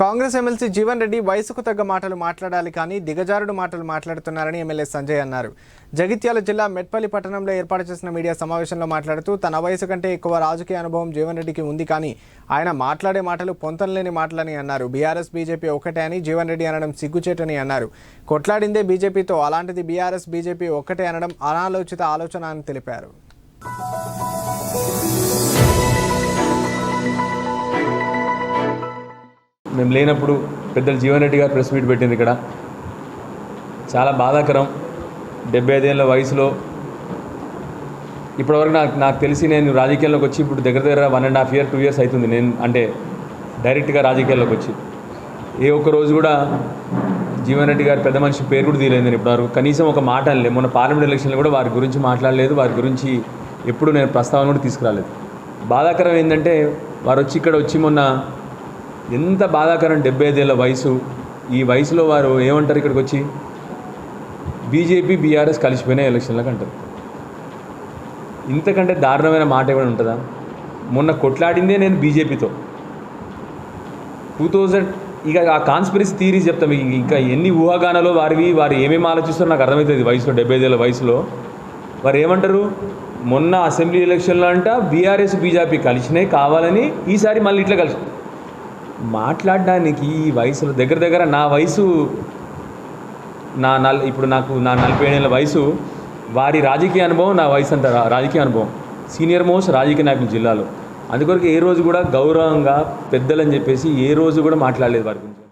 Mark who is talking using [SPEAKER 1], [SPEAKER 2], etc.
[SPEAKER 1] Congress MLC Jeevan Reddy వయసుకు తగ్గ మాటలు మాట్లాడాలి కానీ దిగజారుడు మాటలు మాట్లాడుతున్నారని ఎమ్మెల్యే సంజయ్ అన్నారు. జగిత్యాల జిల్లా మెట్పల్లి పట్టణంలో ఏర్పాటు చేసిన మీడియా సమావేశంలో మాట్లాడుతూ తన వయసు కంటే ఎక్కువ రాజకీయ అనుభవం జీవన్ రెడ్డికి ఉంది కానీ ఆయన మాట్లాడే మాటలు పొంతనలేని మాటలని అన్నారు. బీఆర్ఎస్ బీజేపీ ఒకటే అని జీవన్ రెడ్డి అనడం సిగ్గుచేటని అన్నారు. కొట్లాడిందే బీజేపీతో అలాంటిది బీఆర్ఎస్ బీజేపీ ఒక్కటే అనడం అనాలోచిత ఆలోచన అని తెలిపారు.
[SPEAKER 2] మేము లేనప్పుడు పెద్దలు జీవన్ రెడ్డి గారు ప్రెస్ మీట్ పెట్టింది ఇక్కడ. చాలా బాధాకరం. డెబ్బై ఐదేళ్ళ వయసులో ఇప్పటివరకు నాకు నాకు తెలిసి నేను రాజకీయాల్లోకి వచ్చి ఇప్పుడు దగ్గర దగ్గర one and half year two years అవుతుంది నేను అంటే డైరెక్ట్గా రాజకీయాల్లోకి వచ్చి. ఏ ఒక్క రోజు కూడా జీవన్ రెడ్డి గారి పెద్ద మనిషి పేరు కూడా తీయలేదు నేను ఇప్పటివరకు. కనీసం ఒక మాట అనలేదు. మొన్న పార్లమెంట్ ఎలక్షన్లో కూడా వారి గురించి మాట్లాడలేదు. వారి గురించి ఎప్పుడు నేను ప్రస్తావన కూడా తీసుకురాలేదు. బాధాకరం ఏంటంటే వారు వచ్చి ఇక్కడ వచ్చి మొన్న ఎంత బాధాకరం డెబ్బై ఐదేళ్ళ వయసు? ఈ వయసులో వారు ఏమంటారు ఇక్కడికి వచ్చి? బీజేపీ బీఆర్ఎస్ కలిసిపోయిన ఎలక్షన్లకు అంటారు. ఇంతకంటే దారుణమైన మాట ఏమైనా ఉంటుందా? మొన్న కొట్లాడిందే నేను బీజేపీతో. టూ థౌజండ్ ఇక ఆ కాన్స్పిరసీ థీరీస్ చెప్తాం మీకు. ఇంకా ఎన్ని ఊహాగానాలు వారివి వారు ఏమేమి ఆలోచిస్తారో నాకు అర్థమవుతుంది వయసులో డెబ్బై ఐదేళ్ళ వయసులో. వారు ఏమంటారు? మొన్న అసెంబ్లీ ఎలక్షన్లో అంట బీఆర్ఎస్ బీజేపీ కలిసినాయి కావాలని ఈసారి మళ్ళీ ఇట్లా కలిసి మాట్లాడడానికి ఈ వయసులో దగ్గర దగ్గర నా వయసు నా నల్ ఇప్పుడు నాకు నా నలభై ఏళ్ళ వయసు వారి రాజకీయ అనుభవం నా వయసు అంత రా- రాజకీయ అనుభవం. సీనియర్ మోస్ట్ రాజకీయ నాయకులు జిల్లాలో. అందుకొరకు ఏ రోజు కూడా గౌరవంగా పెద్దలని చెప్పేసి ఏ రోజు కూడా మాట్లాడలేదు వారి గురించి.